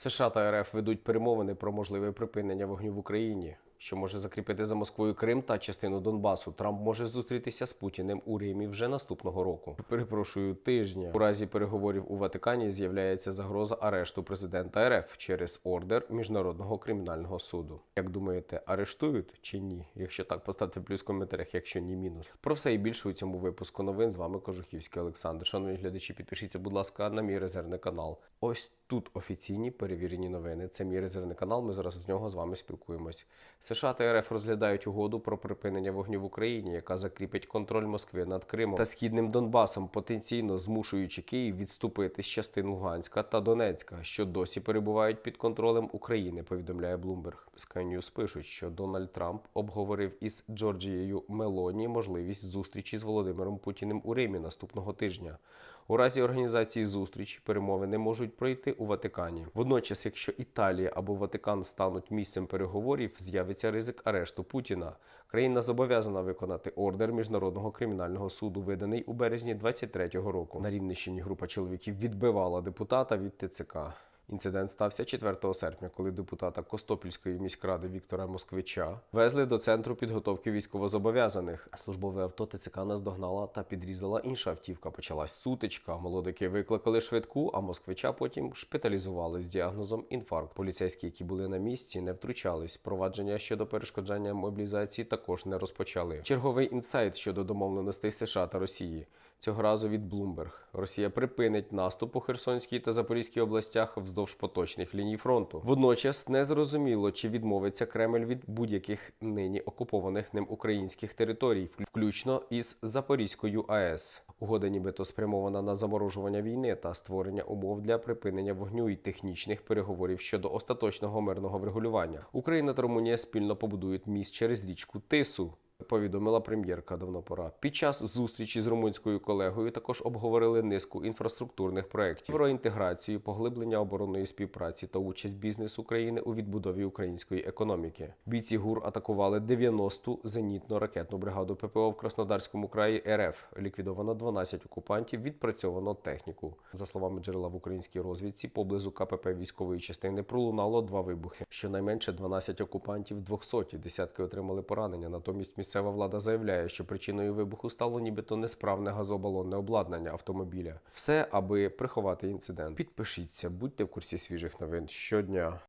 США та РФ ведуть перемовини про можливе припинення вогню в Україні, що може закріпити за Москвою Крим та частину Донбасу. Трамп може зустрітися з Путіним у Римі вже наступного року. Перепрошую тижня. У разі переговорів у Ватикані з'являється загроза арешту президента РФ через ордер міжнародного кримінального суду. Як думаєте, арештують чи ні? Якщо так, поставте плюс в коментарях, якщо ні, мінус. Про все і більше у цьому випуску новин з вами Кожухівський Олександр. Шановні глядачі, підпишіться, будь ласка, на мій резервний канал. Ось тут офіційні перевірені новини. Це мій резервний канал. Ми зараз з нього з вами спілкуємось. США та РФ розглядають угоду про припинення вогню в Україні, яка закріпить контроль Москви над Кримом та східним Донбасом, потенційно змушуючи Київ відступити з частин Луганська та Донецька, що досі перебувають під контролем України. Повідомляє. Sky News пишуть, що Дональд Трамп обговорив із Джорджією Мелоні можливість зустрічі з Володимиром Путіним у Римі наступного тижня. У разі організації зустрічі перемовини можуть пройти у Ватикані. Водночас, якщо Італія або Ватикан стануть місцем переговорів, з'явиться ризик арешту Путіна. Країна зобов'язана виконати ордер міжнародного кримінального суду, виданий у березні 23-го року. На Рівненщині група чоловіків відбивала депутата від ТЦК. Інцидент стався 4 серпня, коли депутата Костопільської міськради Віктора Москвича везли до центру підготовки військовозобов'язаних. Службове авто ТЦК наздогнала та підрізала інша автівка. Почалась сутичка. Молодики викликали швидку, а москвича потім шпиталізували з діагнозом інфаркт. Поліцейські, які були на місці, не втручались. Провадження щодо перешкоджання мобілізації також не розпочали. Черговий інсайт щодо домовленостей США та Росії. Цього разу від Bloomberg. Росія припинить наступ у Херсонській та Запорізькій областях вздовж поточних ліній фронту. Водночас не зрозуміло, чи відмовиться Кремль від будь-яких нині окупованих ним українських територій, включно із Запорізькою АЕС. Угода нібито спрямована на заморожування війни та створення умов для припинення вогню і технічних переговорів щодо остаточного мирного врегулювання. Україна та Румунія спільно побудують міст через річку Тису. Повідомила прем'єрка давно пора. Під час зустрічі з румунською колегою також обговорили низку інфраструктурних проєктів, євроінтеграцію, поглиблення оборонної співпраці та участь бізнесу України у відбудові української економіки. Бійці ГУР атакували 90-ту зенітно-ракетну бригаду ППО в Краснодарському краї РФ. Ліквідовано 12 окупантів, відпрацьовано техніку. За словами джерела в українській розвідці, поблизу КПП військової частини пролунало два вибухи. Щонайменше 12 окупантів 200, десятки отримали поранення. Натомість місцева влада заявляє, що причиною вибуху стало нібито несправне газобалонне обладнання автомобіля. Все, аби приховати інцидент. Підпишіться, будьте в курсі свіжих новин щодня.